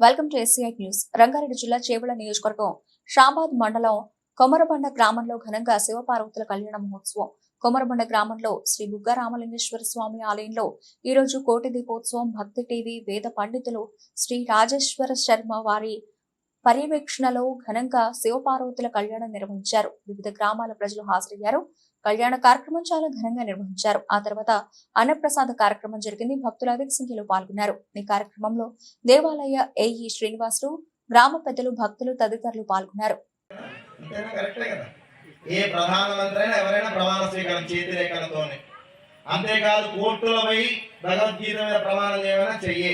Welcome to SCI news Rangareddy జిల్లా చేవెళ్ళ నియోజకవర్గం షాబాద్ మండలం కొమరబండ గ్రామంలో ఘనంగా శివపార్వతుల కళ్యాణ మహోత్సవం. కొమరబండ గ్రామంలో శ్రీ బుగ్గ రామలింగేశ్వర స్వామి ఆలయంలో ఈ రోజు కోటి దీపోత్సవం భక్తి టీవీ వేద పండితులు శ్రీ రాజేశ్వర శర్మ వారి పర్యవేక్షణలో ఘనంగా శివపార్వతుల కళ్యాణం నిర్వహించారు. వివిధ గ్రామాల ప్రజలు హాజరయ్యారు. కళ్యాణ కార్యక్రమం చాలా ఘనంగా నిర్వహించారు. ఆ తర్వాత అన్నప్రసాద కార్యక్రమం జరిగింది. భక్తులు అధిక సంఖ్యలో పాల్గొన్నారు. ఈ కార్యక్రమంలో దేవాలయ ఏఈ శ్రీనివాసులు గ్రామ పెద్దలు భక్తులు తదితరులు పాల్గొన్నారు. ఏ ప్రధానమంత్రి అయినా ఎవరైనా ప్రమాణ స్వీకారం చేతి రేఖలతోనే అంతేకాదు కోర్టులపై భగవద్గీత మీద ప్రమాణం చేయమన్నా చెయ్యే.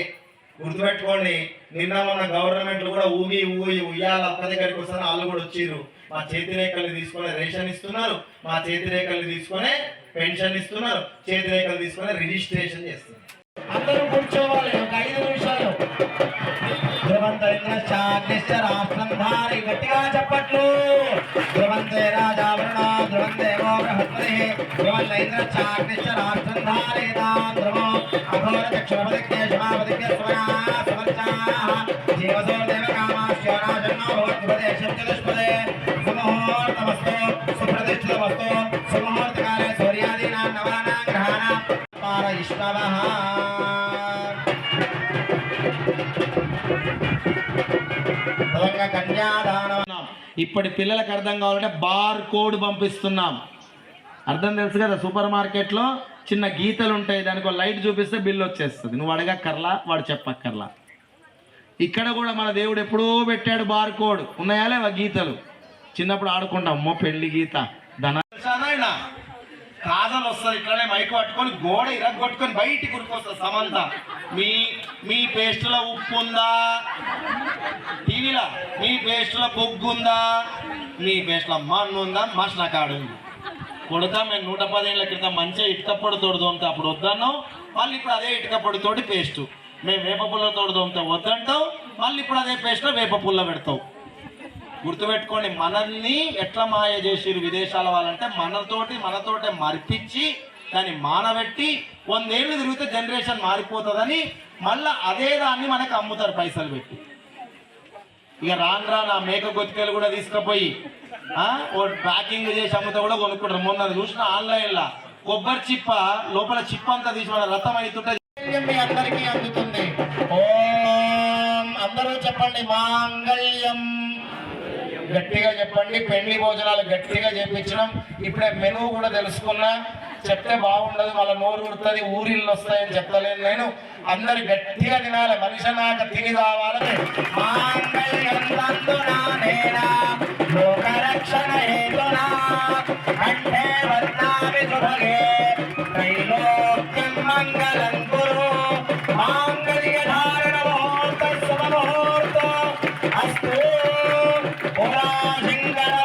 గుర్తుపెట్టుకోండి నిన్న మన గవర్నమెంట్ కూడా ఊగి ఊగి ఉయ్యాల అప్ప దగ్గరికి వస్తున్న వాళ్ళు కూడా వచ్చిర్రు. మా చేతి రేఖలు తీసుకొని రేషన్ ఇస్తున్నారు మా చేతి రేఖలు తీసుకొని పెన్షన్ ఇస్తున్నారు చేతి రేఖలు తీసుకొని రిజిస్ట్రేషన్ చేస్తున్నారు. అందరూ కూర్చోవాలి ఒక ఐదు నిమిషాలు. రాష్ట్రం గట్టిగా చెప్పట్లు. ఇప్పటి పిల్లలకు అర్థం కావాలంటే బార్ కోడ్ పంపిస్తున్నాం. అర్థం తెలుసు కదా సూపర్ మార్కెట్లో చిన్న గీతలు ఉంటాయి దానికి లైట్ చూపిస్తే బిల్లు వచ్చేస్తుంది. నువ్వు అడగక్కర్లా వాడు చెప్పక్కర్లా. ఇక్కడ కూడా మన దేవుడు ఎప్పుడూ పెట్టాడు బార్ కోడ్ ఉన్నాయా లేవా గీతలు? చిన్నప్పుడు ఆడుకుంటాం అమ్మో పెళ్ళి గీత ధన కాదలు వస్తుంది ఇక్కడనే మైక్ పట్టుకొని గోడ ఇరగొట్టుకొని బయటికి కురికొస్తారు సమంత. మీ మీ పేస్ట్లో ఉప్పు ఉందా? టీవీలో మీ పేస్ట్లో బొగ్గు ఉందా? మీ పేస్ట్లో మన్ను ఉందా? మసనకాడు ఉంది. కొడతా మేము నూట పదేళ్ళ క్రితం మంచిగా ఇటుక పొడితోడు తోమితే అప్పుడు వద్దన్నాం. మళ్ళీ ఇప్పుడు అదే ఇటుక పొడితోటి పేస్ట్. మేము వేప పుల్లతోడు తోమితే వద్దంటాం. మళ్ళీ ఇప్పుడు అదే పేస్ట్లో వేప పుల్ల పెడతాం. గుర్తుపెట్టుకోండి మనల్ని ఎట్లా మాయ చేసిరు విదేశాల వాళ్ళంటే మనతోటి మనతోటే మరిపించి దాన్ని మానబెట్టి వందేళ్ళు తిరిగితే జనరేషన్ మారిపోతుందని మళ్ళీ అదే దాన్ని మనకు అమ్ముతారు పైసలు పెట్టి. ఇక రాను రాను ఆ మేక గొత్తికలు కూడా తీసుకుపోయి ప్యాకింగ్ చేసి అమ్ముతా కూడా కొనుక్కుంటారు. మొన్న చూసిన ఆన్లైన్లో. కొబ్బరి చిప్ప లోపల చిప్ప అంతా తీసి మన రథం అవుతుంటే అందరికీ అందుతుంది. ఓం. అందరూ చెప్పండి మాంగళ్యం. గట్టిగా చెప్పండి. పెళ్ళి భోజనాలు గట్టిగా చేపించడం. ఇప్పుడే మెనువు కూడా తెలుసుకున్నా. చెప్తే బాగుండదు. మళ్ళీ నోరు ఉడుతుంది ఊరిళ్ళు వస్తాయని చెప్పలేను నేను. అందరు గట్టిగా తినాలి. మనిషి నాక తిని రావాలని మాంగళ్యం హేతునా, కంఠే వర్ణామి శుభగే, త్రైలోక్యం మంగళం కురు, మాంగళ్య ధారణ ముహూర్త అస్తు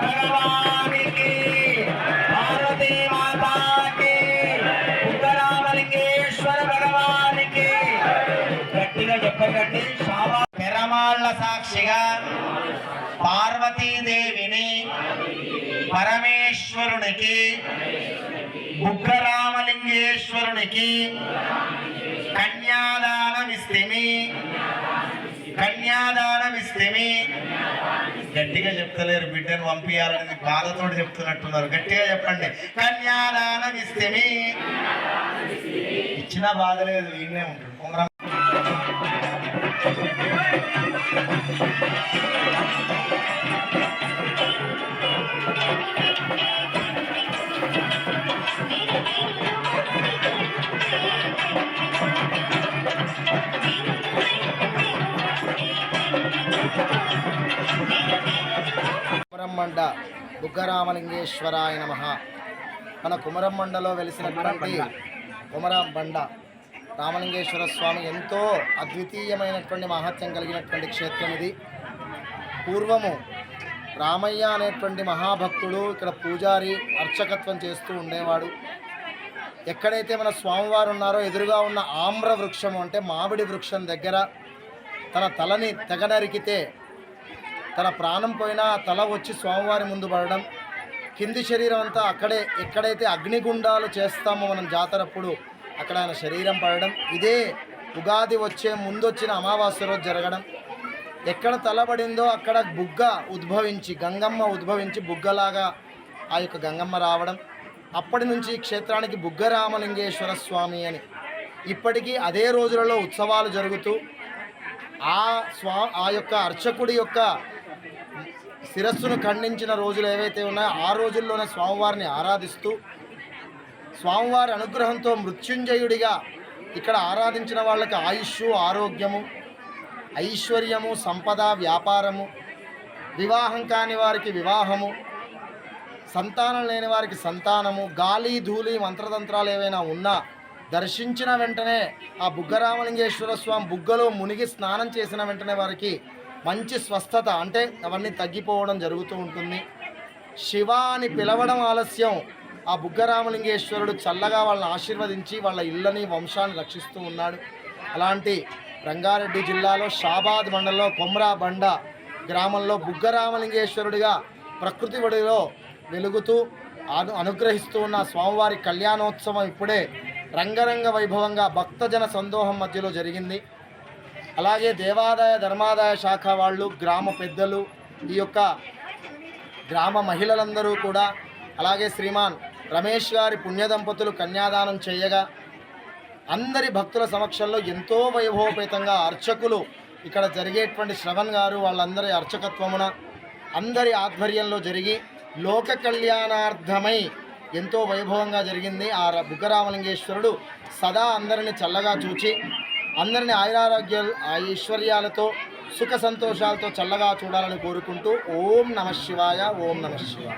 భగవానికి పార్వతీ మాతాకి ఉత్తరామలింగేశ్వర భగవానికి గట్టిగా చెప్పకండి పార్వతీదేవిని పరమేశ్వరునికి బుగ్గరామలింగేశ్వరునికి కన్యాదానమిస్తిమి కన్యాదానమిస్తిమి. గట్టిగా చెప్తలేరు బిడ్డను పంపించాలని బాధతో చెప్తున్నట్టున్నారు. గట్టిగా చెప్పండి. కన్యాదానమిస్తిమి. ఇచ్చిన బాధ లేదు ఈయనే ఉంటాడు. కుమరంబండ బుగ్గరామలింగేశ్వరాయ నమ. మన కుమరంబండలో వెలిసినటువంటి కుమరంబండ రామలింగేశ్వర స్వామి ఎంతో అద్వితీయమైనటువంటి మహత్యం కలిగినటువంటి క్షేత్రం ఇది. పూర్వము రామయ్య అనేటువంటి మహాభక్తుడు ఇక్కడ పూజారి అర్చకత్వం చేస్తూ ఉండేవాడు. ఎక్కడైతే మన స్వామివారు ఉన్నారో ఎదురుగా ఉన్న ఆమ్ర వృక్షం అంటే మామిడి వృక్షం దగ్గర తన తలని తెగ నరికితే తన ప్రాణం పోయినా తల వచ్చి స్వామివారి ముందు పడడం కింది శరీరం అంతా అక్కడే ఎక్కడైతే అగ్నిగుండాలు చేస్తామో మనం జాతరప్పుడు అక్కడ ఆయన శరీరం పడడం ఇదే ఉగాది వచ్చే ముందొచ్చిన అమావాస్య రోజు జరగడం. ఎక్కడ తలబడిందో అక్కడ బుగ్గ ఉద్భవించి గంగమ్మ ఉద్భవించి బుగ్గలాగా ఆ యొక్క గంగమ్మ రావడం. అప్పటి నుంచి ఈ క్షేత్రానికి బుగ్గరామలింగేశ్వర స్వామి అని. ఇప్పటికీ అదే రోజులలో ఉత్సవాలు జరుగుతూ ఆ స్వా ఆ యొక్క అర్చకుడి యొక్క శిరస్సును ఖండించిన రోజులు ఏవైతే ఉన్నాయో ఆ రోజుల్లోనే స్వామివారిని ఆరాధిస్తూ స్వామివారి అనుగ్రహంతో మృత్యుంజయుడిగా ఇక్కడ ఆరాధించిన వాళ్ళకి ఆయుష్ ఆరోగ్యము ఐశ్వర్యము సంపద వ్యాపారము వివాహం కాని వారికి వివాహము సంతానం లేని వారికి సంతానము గాలి ధూళి మంత్రతంత్రాలు ఏవైనా ఉన్నా దర్శించిన వెంటనే ఆ బుగ్గరామలింగేశ్వర స్వామి బుగ్గలో మునిగి స్నానం చేసిన వెంటనే వారికి మంచి స్వస్థత అంటే అవన్నీ తగ్గిపోవడం జరుగుతూ ఉంటుంది. శివ అని పిలవడం ఆలస్యం. ఆ బుగ్గరామలింగేశ్వరుడు చల్లగా వాళ్ళని ఆశీర్వదించి వాళ్ళ ఇళ్ళని వంశాన్ని రక్షిస్తూ ఉన్నాడు. అలాంటి రంగారెడ్డి జిల్లాలో షాబాద్ మండలంలో కొమ్రా బండ గ్రామంలో బుగ్గరామలింగేశ్వరుడిగా ప్రకృతి ఒడిలో వెలుగుతూ అను అనుగ్రహిస్తూ ఉన్న స్వామివారి కళ్యాణోత్సవం ఇప్పుడే రంగరంగ వైభవంగా భక్తజన సందోహం మధ్యలో జరిగింది. అలాగే దేవాదాయ ధర్మాదాయ శాఖ వాళ్ళు గ్రామ పెద్దలు ఈ యొక్క గ్రామ మహిళలందరూ కూడా అలాగే శ్రీమాన్ రమేష్ గారి పుణ్య దంపతులు కన్యాదానం చేయగా అందరి భక్తుల సమక్షంలో ఎంతో వైభవపేతంగా అర్చకులు ఇక్కడ జరిగేటువంటి శ్రవణ్ గారు వాళ్ళందరి అర్చకత్వమున అందరి ఆధ్వర్యంలో జరిగి లోక కళ్యాణార్థమై ఎంతో వైభవంగా జరిగింది. ఆ బుగ్గరామలింగేశ్వరుడు సదా అందరిని చల్లగా చూచి అందరిని ఆయురారోగ్యాలు ఐశ్వర్యాలతో సుఖ సంతోషాలతో చల్లగా చూడాలని కోరుకుంటూ ఓం నమ శివాయ ఓం నమ శివాయ.